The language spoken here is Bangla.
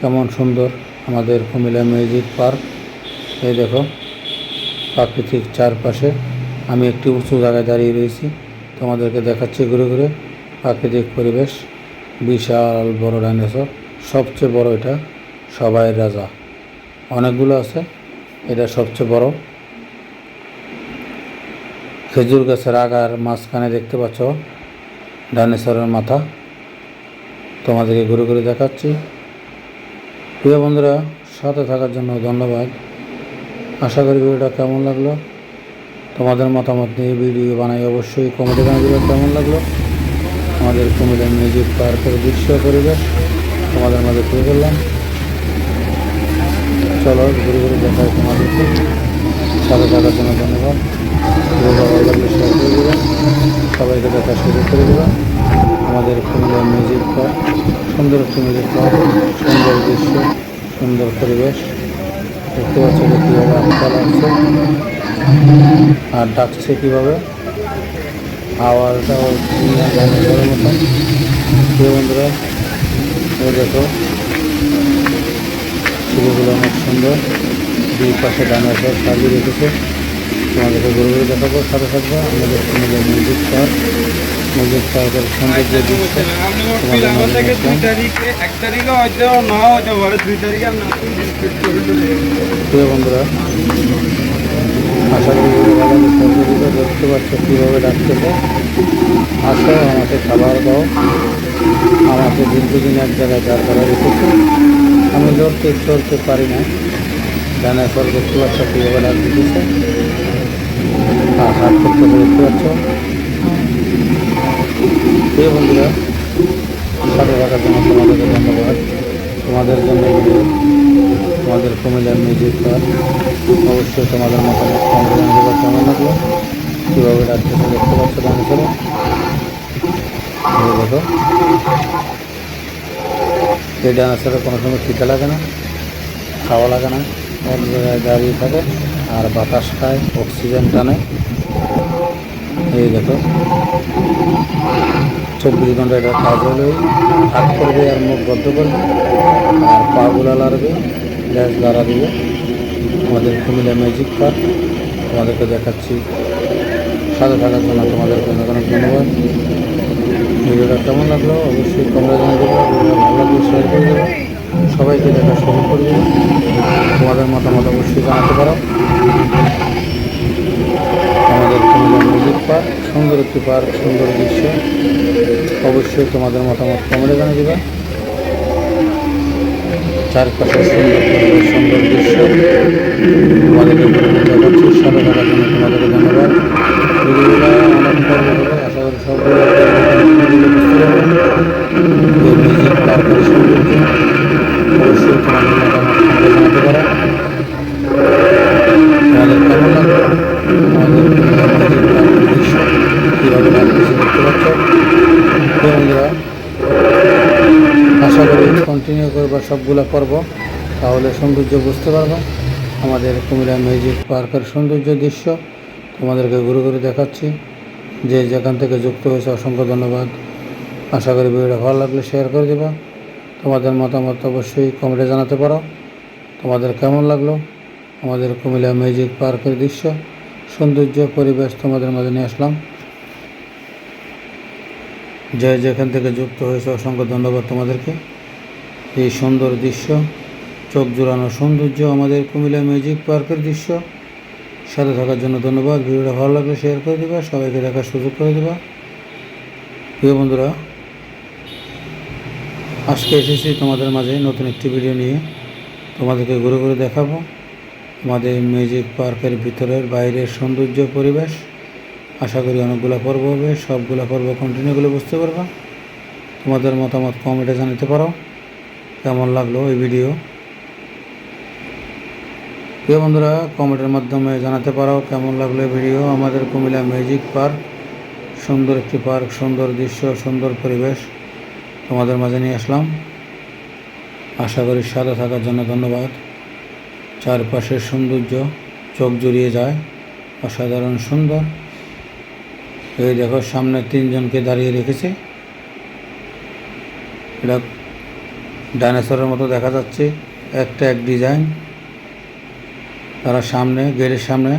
কেমন সুন্দর আমাদের কুমিল্লা মিউজিক পার্ক। এই দেখো, প্রাকৃতিক চারপাশে আমি একটি উঁচু জায়গায় দাঁড়িয়ে রয়েছি। তোমাদেরকে দেখাচ্ছি ঘুরে ঘুরে। প্রাকৃতিক পরিবেশ, বিশাল বড় ডাইনোসর, সবচেয়ে বড় এটা সবাই রাজা। অনেকগুলো আছে, এটা সবচেয়ে বড়। খেজুর গাছের আগার মাঝখানে দেখতে পাচ্ছ, ডাইনোসরের মাথা। তোমাদেরকে ঘুরে ঘুরে দেখাচ্ছি। প্রিয় বন্ধুরা, সাথে থাকার জন্য ধন্যবাদ। আশা করি ভিডিওটা কেমন লাগল? তোমাদের মতামত নিয়ে ভিডিও বানাই অবশ্যই কমেন্টে দেবে কেমন লাগল। আমাদের কুমিল্লা মিউজিক পার্কের দৃশ্য পরিবেশ তোমাদের মাঝে তুলে ধরলাম। চলো, ঘুরে ঘুরে দেখাই তোমাদেরকে। সাথে থাকার জন্য ধন্যবাদ। করে সবাইকে দেখার সুযোগ করে দেবে আমাদের কুমিল্লা মিউজিক পার্ক সুন্দর একটি মিউজিক সুন্দর দৃশ্য, সুন্দর পরিবেশ। দেখতে পাচ্ছি যে কীভাবে আটকাল আসছে আর ডাকছে কীভাবে? আওয়াজটাও গানের মতন প্রিয় বন্ধুরা দেখো ছবিগুলো অনেক সুন্দর। দুই পাশে ডানাসর সাজিয়ে রেখেছে। তোমাদেরকে ঘুরে ঘুরে দেখাবো সাথে থাকবে আমাদের কুমিল্লা মিউজিক পার্ক মিউজিক পার্কের সৌন্দর্য দৃশ্য প্রিয় বন্ধুরা আশা করি দেখতে পাচ্ছ কীভাবে ডাকতেছে আসো আমাকে খাবার দাও। আমাকে দীর্ঘদিন এক জায়গায় দাঁড় করা রেখেছে। আমি লড়তে চড়তে পারি না। ডানের পর দেখতে পাচ্ছ কীভাবে ডাক দিতেছে? হাত করতে দেখতে পাচ্ছ। প্রিয় বন্ধুরা, সাথে থাকার জন্য তোমাদেরকে ধন্যবাদ। তোমাদের জন্য তোমাদের কুমিল্লার মিউজিক অবশ্যই তোমাদের মতামত জানিয়ে কেমন লাগল? কীভাবে ডাক্তার দেখতে পাচ্ছ ডান্সারে দেখো এই ডান্সারে কোনো সময় খিদে লাগে না, খাওয়া লাগে না, এক জায়গায় দাঁড়িয়ে থাকে। আর বাতাস খায় অক্সিজেন টানে। এই দেখো। চব্বিশ ঘণ্টা এটা কাজ হলেই হাত করবে আর মুখ বদ্ধ করবে। আর পাগুলা লাড়বে, গ্যাস লাড়া দিবে। আমাদের কুমিল্লা ম্যাজিক পার্ক। তোমাদেরকে দেখাচ্ছি। সাথে থাকার জন্য তোমাদেরকে অনেক অনেক ধন্যবাদ। ভিডিওটা কেমন লাগল? অবশ্যই তোমরা জানিয়ে দেবে। ভালো লাগলে শেয়ার করে দেবে। সবাইকে দেখা সুযোগ করে দেবে তোমাদের মতামত অবশ্যই জানাতে পারো। আমাদের মিউজিক পার্ক, সুন্দর একটি পার্ক, সুন্দর দৃশ্য। অবশ্যই তোমাদের মতামত কমেন্টে জানিয়ে দেবে। চারপাশে সুন্দর সুন্দর দৃশ্য। তোমাদেরকে দেখাচ্ছি সাথে থাকার জন্য তোমাদেরকে ধন্যবাদ। আশা করি সবগুলো কীভাবে দেখতে আশা করি কন্টিনিউ করবা সবগুলো পর্ব। তাহলে সৌন্দর্য বুঝতে পারব। আমাদের কুমিল্লা মিউজিক পার্কের সৌন্দর্য দৃশ্য তোমাদেরকে ঘুরে ঘুরে দেখাচ্ছি। যে যেখান থেকে যুক্ত হয়েছে অসংখ্য ধন্যবাদ। আশা করি ভিডিওটা ভালো লাগলে শেয়ার করে দেবা। তোমাদের মতামত অবশ্যই কমেন্টে জানাতে পারো। তোমাদের কেমন লাগল? আমাদের কুমিল্লা মিউজিক পার্কের দৃশ্য। সৌন্দর্য, পরিবেশ তোমাদের মাঝে নিয়ে আসলাম। যে যেখান থেকে যুক্ত হয়েছে, অসংখ্য ধন্যবাদ তোমাদেরকে। এই সুন্দর দৃশ্য, চোখ জোড়ানো সৌন্দর্য, আমাদের কুমিল্লা মিউজিক পার্কের দৃশ্য। সাথে থাকার জন্য ধন্যবাদ। ভিডিওটা ভালো লাগলে শেয়ার করে দেবা, সবাইকে দেখার সুযোগ করে দেবা। প্রিয় বন্ধুরা, আজকে এসেছি তোমাদের মাঝে নতুন একটি ভিডিও নিয়ে। তোমাদেরকে ঘুরে ঘুরে দেখাবো। আমাদের মিউজিক পার্কের ভিতরের বাইরের সৌন্দর্য পরিবেশ। আশা করি অনেকগুলো পর্ব হবে, সবগুলো পর্ব কন্টিনিউ করে বুঝতে পারবা। তোমাদের মতামত কমেন্টে জানাতে পারো। কেমন লাগল এই ভিডিও প্রিয় বন্ধুরা, কমেন্টের মাধ্যমে জানাতে পারো কেমন লাগল এই ভিডিও আমাদের কুমিল্লা মিউজিক পার্ক সুন্দর একটি পার্ক সুন্দর দৃশ্য, সুন্দর পরিবেশ তোমাদের মাঝে নিয়ে আসলাম। আশা করি সাথে থাকার জন্য ধন্যবাদ। চারপাশের সৌন্দর্য, চোখ জড়িয়ে যায়। অসাধারণ সুন্দর। এই দেখো, সামনে তিনজনকে দাঁড়িয়ে রেখেছে। এটা ডাইনোসরের মতো দেখা যাচ্ছে। একটা এক ডিজাইন। তারা সামনে, গেটের সামনে